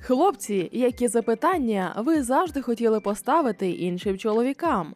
Хлопці, які запитання ви завжди хотіли поставити іншим чоловікам?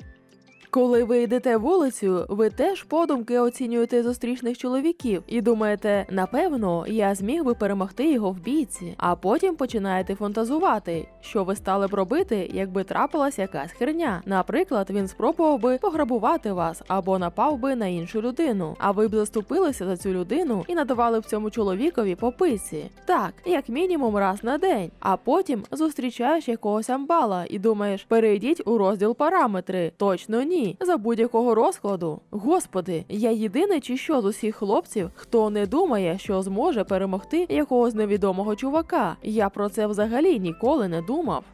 Коли ви йдете вулицю, ви теж подумки оцінюєте зустрічних чоловіків і думаєте, напевно, я зміг би перемогти його в бійці, а потім починаєте фантазувати, що ви стали б робити, якби трапилась якась херня. Наприклад, він спробував би пограбувати вас або напав би на іншу людину, а ви б заступилися за цю людину і надавали б цьому чоловікові пописі. Так, як мінімум раз на день. А потім зустрічаєш якогось амбала і думаєш, перейдіть у розділ параметри. Точно ні. За будь-якого розкладу. Господи, я єдиний чи що з усіх хлопців, хто не думає, що зможе перемогти якогось невідомого чувака. Я про це взагалі ніколи не думав.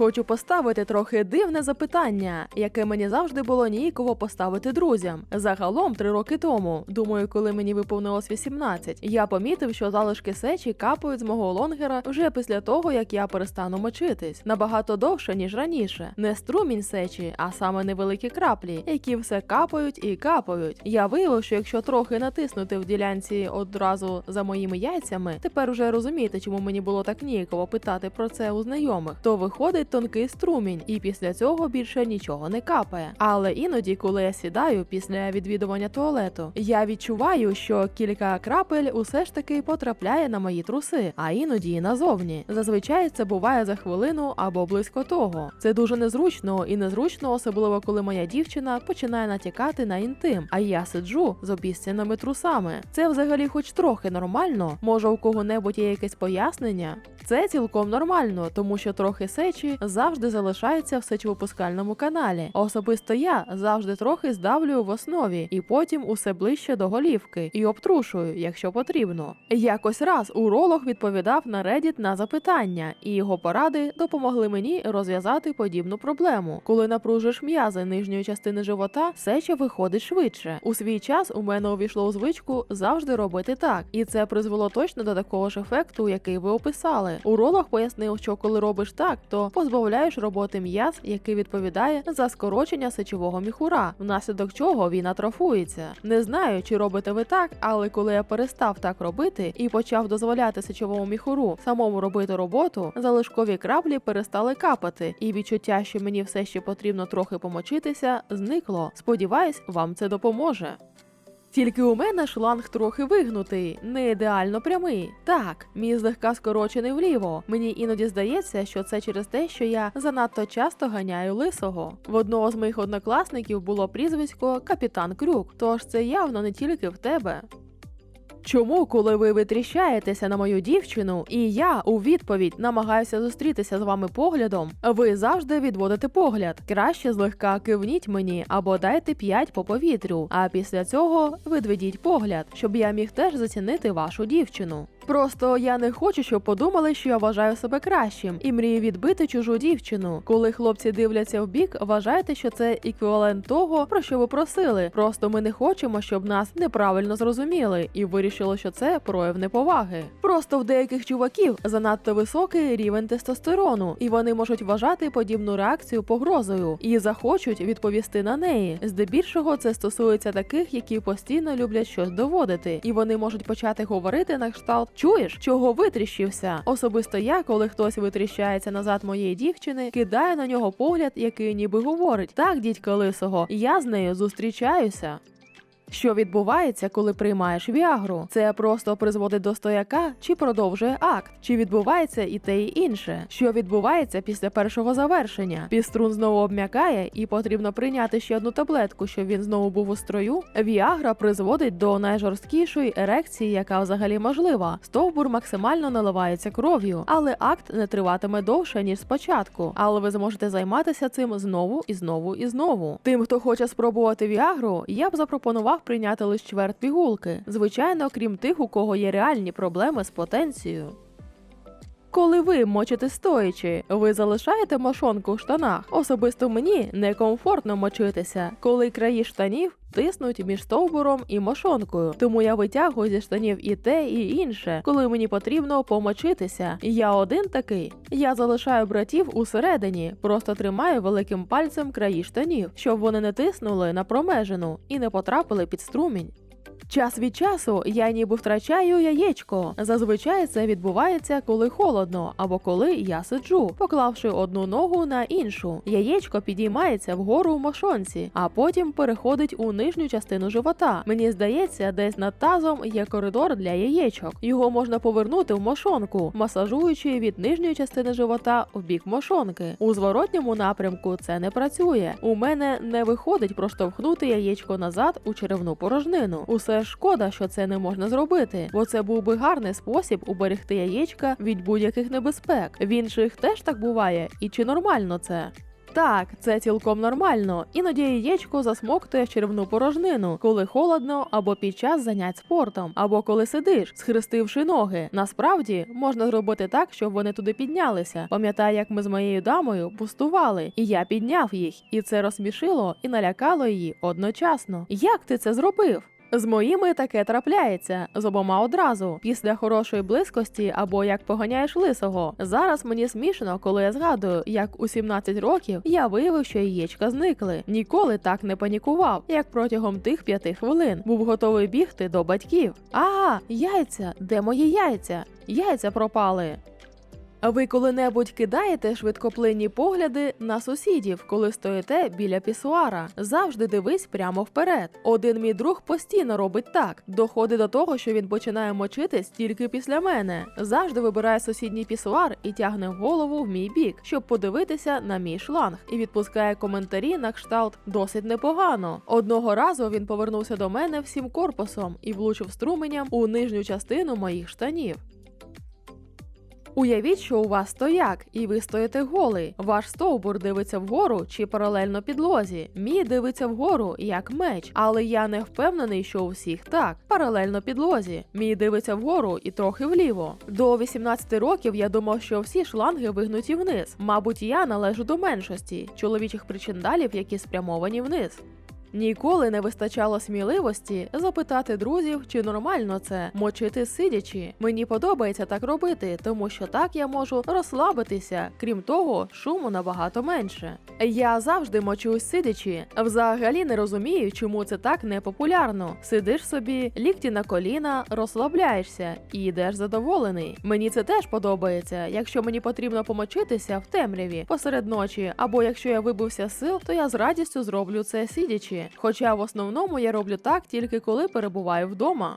Хочу поставити трохи дивне запитання, яке мені завжди було ніяково поставити друзям. Загалом три роки тому, думаю, коли мені виповнилось 18, я помітив, що залишки сечі капають з мого лонгера вже після того, як я перестану мочитись. Набагато довше, ніж раніше. Не струмінь сечі, а саме невеликі краплі, які все капають і капають. Я виявив, що якщо трохи натиснути в ділянці одразу за моїми яйцями, тепер уже розумієте, чому мені було так ніяково питати про це у знайомих, то виходить тонкий струмінь, і після цього більше нічого не капає. Але іноді, коли я сідаю після відвідування туалету, я відчуваю, що кілька крапель усе ж таки потрапляє на мої труси, а іноді і назовні. Зазвичай це буває за хвилину або близько того. Це дуже незручно і незручно, особливо коли моя дівчина починає натякати на інтим, а я сиджу з обіцяними трусами. Це взагалі, хоч трохи нормально. Може, у кого-небудь є якесь пояснення? Це цілком нормально, тому що трохи сечі завжди залишається в сечовипускальному каналі. Особисто я завжди трохи здавлюю в основі і потім усе ближче до голівки і обтрушую, якщо потрібно. Якось раз уролог відповідав на Reddit на запитання, і його поради допомогли мені розв'язати подібну проблему. Коли напружиш м'язи нижньої частини живота, сеча виходить швидше. У свій час у мене увійшло у звичку завжди робити так, і це призвело точно до такого ж ефекту, який ви описали. Уролог пояснив, що коли робиш так, то позбавляєш роботи м'яз, який відповідає за скорочення сечового міхура, внаслідок чого він атрофується. Не знаю, чи робите ви так, але коли я перестав так робити і почав дозволяти сечовому міхуру самому робити роботу, залишкові краплі перестали капати, і відчуття, що мені все ще потрібно трохи помочитися, зникло. Сподіваюсь, вам це допоможе. Тільки у мене шланг трохи вигнутий, не ідеально прямий. Так, мій злегка скорочений вліво. Мені іноді здається, що це через те, що я занадто часто ганяю лисого. В одного з моїх однокласників було прізвисько Капітан Крюк, тож це явно не тільки в тебе. Чому, коли ви витріщаєтеся на мою дівчину, і я у відповідь намагаюся зустрітися з вами поглядом, ви завжди відводите погляд. Краще злегка кивніть мені або дайте п'ять по повітрю, а після цього відведіть погляд, щоб я міг теж зацінити вашу дівчину. Просто я не хочу, щоб подумали, що я вважаю себе кращим і мрію відбити чужу дівчину. Коли хлопці дивляться в бік, вважайте, що це еквівалент того, про що ви просили. Просто ми не хочемо, щоб нас неправильно зрозуміли, і вирішили, що це прояв неповаги. Просто в деяких чуваків занадто високий рівень тестостерону, і вони можуть вважати подібну реакцію погрозою і захочуть відповісти на неї. Здебільшого це стосується таких, які постійно люблять щось доводити, і вони можуть почати говорити на кшталт Чуєш, чого витріщився? Особисто я, коли хтось витріщається назад моєї дівчини, кидаю на нього погляд, який ніби говорить: так, дідька лисого, я з нею зустрічаюся. Що відбувається, коли приймаєш віагру? Це просто призводить до стояка чи продовжує акт? Чи відбувається і те, і інше? Що відбувається після першого завершення? Піструн знову обм'якає, і потрібно прийняти ще одну таблетку, щоб він знову був у строю. Віагра призводить до найжорсткішої ерекції, яка взагалі можлива. Стовбур максимально наливається кров'ю, але акт не триватиме довше ніж спочатку. Але ви зможете займатися цим знову і знову і знову. Тим, хто хоче спробувати віагру, я б запропонував прийняти лише чверть пігулки. Звичайно, крім тих, у кого є реальні проблеми з потенцією. Коли ви мочите стоячи, ви залишаєте мошонку в штанах. Особисто мені некомфортно мочитися, коли краї штанів тиснуть між стовбуром і мошонкою. Тому я витягую зі штанів і те, і інше, коли мені потрібно помочитися. Я один такий. Я залишаю братів усередині, просто тримаю великим пальцем краї штанів, щоб вони не тиснули на промежину і не потрапили під струмінь. Час від часу я ніби втрачаю яєчко. Зазвичай це відбувається, коли холодно, або коли я сиджу, поклавши одну ногу на іншу. Яєчко підіймається вгору в мошонці, а потім переходить у нижню частину живота. Мені здається, десь над тазом є коридор для яєчок. Його можна повернути в мошонку, масажуючи від нижньої частини живота в бік мошонки. У зворотньому напрямку це не працює. У мене не виходить проштовхнути яєчко назад у черевну порожнину. Усе шкода, що це не можна зробити, бо це був би гарний спосіб уберегти яєчка від будь-яких небезпек. В інших теж так буває, і чи нормально це? Так, це цілком нормально. Іноді яєчко засмоктує черевну порожнину, коли холодно, або під час занять спортом, або коли сидиш, схрестивши ноги. Насправді можна зробити так, щоб вони туди піднялися. Пам'ятаю, як ми з моєю дамою пустували, і я підняв їх, і це розсмішило і налякало її одночасно. Як ти це зробив? З моїми таке трапляється з обома одразу, після хорошої близькості або як поганяєш лисого. Зараз мені смішно, коли я згадую, як у 17 років я виявив, що яєчка зникли. Ніколи так не панікував, як протягом тих п'яти хвилин був готовий бігти до батьків. А, яйця, де мої яйця? Яйця пропали. А ви коли-небудь кидаєте швидкоплинні погляди на сусідів, коли стоїте біля пісуара? Завжди дивись прямо вперед. Один мій друг постійно робить так. Доходить до того, що він починає мочитись тільки після мене. Завжди вибирає сусідній пісуар і тягне голову в мій бік, щоб подивитися на мій шланг, і відпускає коментарі на кшталт досить непогано. Одного разу він повернувся до мене всім корпусом і влучив струменям у нижню частину моїх штанів. Уявіть, що у вас стояк, і ви стоїте голий. Ваш стовбур дивиться вгору чи паралельно підлозі. Мій дивиться вгору як меч, але я не впевнений, що у всіх так. Паралельно підлозі. Мій дивиться вгору і трохи вліво. До 18 років я думав, що всі шланги вигнуті вниз. Мабуть, я належу до меншості чоловічих причиндалів, які спрямовані вниз. Ніколи не вистачало сміливості запитати друзів, чи нормально це мочити сидячи. Мені подобається так робити, тому що так я можу розслабитися. Крім того, шуму набагато менше. Я завжди мочусь сидячи. Взагалі не розумію, чому це так непопулярно. Сидиш собі, лікті на коліна, розслабляєшся і йдеш задоволений. Мені це теж подобається. Якщо мені потрібно помочитися в темряві посеред ночі, або якщо я вибився з сил, то я з радістю зроблю це сидячи. Хоча в основному я роблю так тільки коли перебуваю вдома.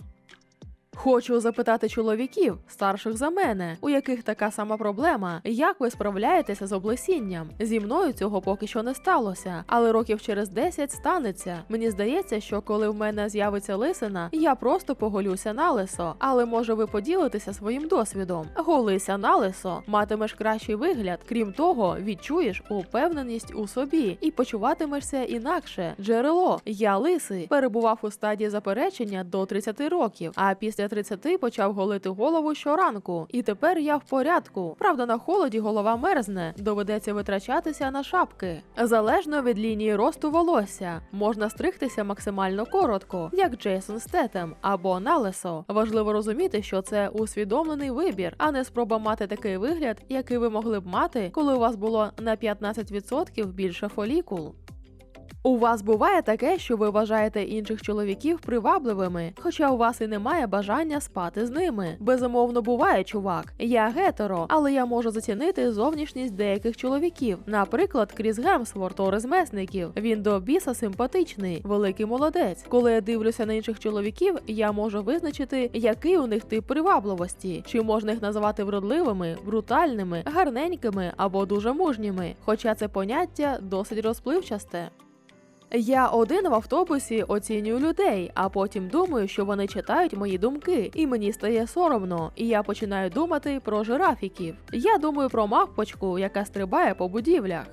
Хочу запитати чоловіків, старших за мене, у яких така сама проблема, як ви справляєтеся з облесінням? Зі мною цього поки що не сталося, але років через 10 станеться. Мені здається, що коли в мене з'явиться лисина, я просто поголюся на лисо. Але може ви поділитеся своїм досвідом? Голися на лисо, матимеш кращий вигляд. Крім того, відчуєш упевненість у собі і почуватимешся інакше. Джерело я лисий перебував у стадії заперечення до 30 років, а після 30 почав голити голову щоранку. І тепер я в порядку. Правда, на холоді голова мерзне, доведеться витрачатися на шапки. Залежно від лінії росту волосся, можна стригтися максимально коротко, як Джейсон Стетем або на лесо. Важливо розуміти, що це усвідомлений вибір, а не спроба мати такий вигляд, який ви могли б мати, коли у вас було на 15% більше фолікул. У вас буває таке, що ви вважаєте інших чоловіків привабливими, хоча у вас і немає бажання спати з ними. Безумовно, буває, чувак. Я гетеро, але я можу зацінити зовнішність деяких чоловіків. Наприклад, Кріс Гемсворт з месників. Він до біса симпатичний, великий молодець. Коли я дивлюся на інших чоловіків, я можу визначити, який у них тип привабливості, чи можна їх називати вродливими, брутальними, гарненькими або дуже мужніми. Хоча це поняття досить розпливчасте. Я один в автобусі оцінюю людей, а потім думаю, що вони читають мої думки, і мені стає соромно, і я починаю думати про жирафіків. Я думаю про мавпочку, яка стрибає по будівлях.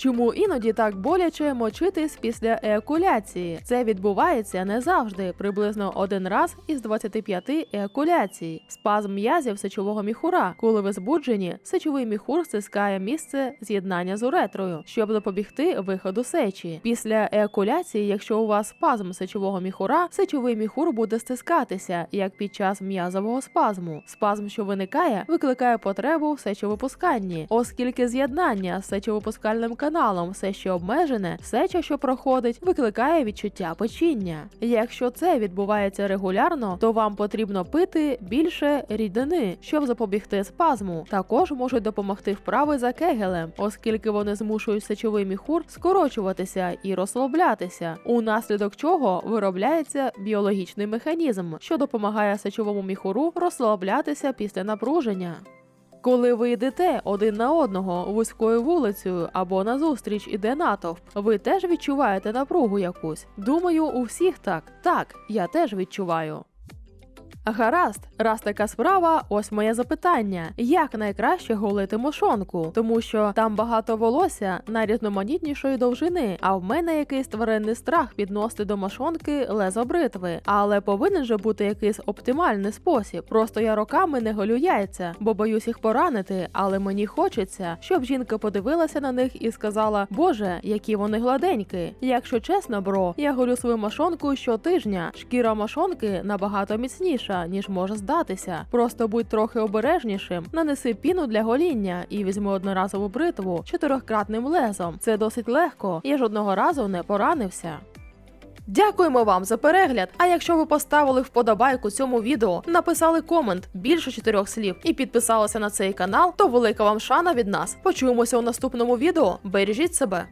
Чому іноді так боляче мочитись після еякуляції? Це відбувається не завжди, приблизно один раз із 25 еякуляцій. Спазм м'язів сечового міхура. Коли ви збуджені, сечовий міхур стискає місце з'єднання з уретрою, щоб запобігти виходу сечі. Після еякуляції, якщо у вас спазм сечового міхура, сечовий міхур буде стискатися, як під час м'язового спазму. Спазм, що виникає, викликає потребу в сечовипусканні, оскільки з'єднання з сечовипускальним каналом каналом все ще обмежене, сеча, що проходить, викликає відчуття печіння. Якщо це відбувається регулярно, то вам потрібно пити більше рідини, щоб запобігти спазму. Також можуть допомогти вправи за кегелем, оскільки вони змушують сечовий міхур скорочуватися і розслаблятися, унаслідок чого виробляється біологічний механізм, що допомагає сечовому міхуру розслаблятися після напруження. Коли ви йдете один на одного вузькою вулицею або назустріч іде натовп, ви теж відчуваєте напругу якусь. Думаю, у всіх так. Так, я теж відчуваю. Гаразд, раз така справа, ось моє запитання: як найкраще голити мошонку? Тому що там багато волосся найрізноманітнішої довжини, а в мене якийсь тваринний страх підносити до мошонки лезо бритви. Але повинен же бути якийсь оптимальний спосіб. Просто я роками не голю яйця, бо боюсь їх поранити, але мені хочеться, щоб жінка подивилася на них і сказала: Боже, які вони гладенькі. Якщо чесно, бро, я голю свою мошонку щотижня. Шкіра мошонки набагато міцніша, ніж може здатися. Просто будь трохи обережнішим, нанеси піну для гоління і візьми одноразову бритву чотирьохкратним лезом. Це досить легко. Я жодного разу не поранився. Дякуємо вам за перегляд. А якщо ви поставили вподобайку цьому відео, написали комент більше чотирьох слів і підписалися на цей канал, то велика вам шана від нас. Почуємося у наступному відео. Бережіть себе.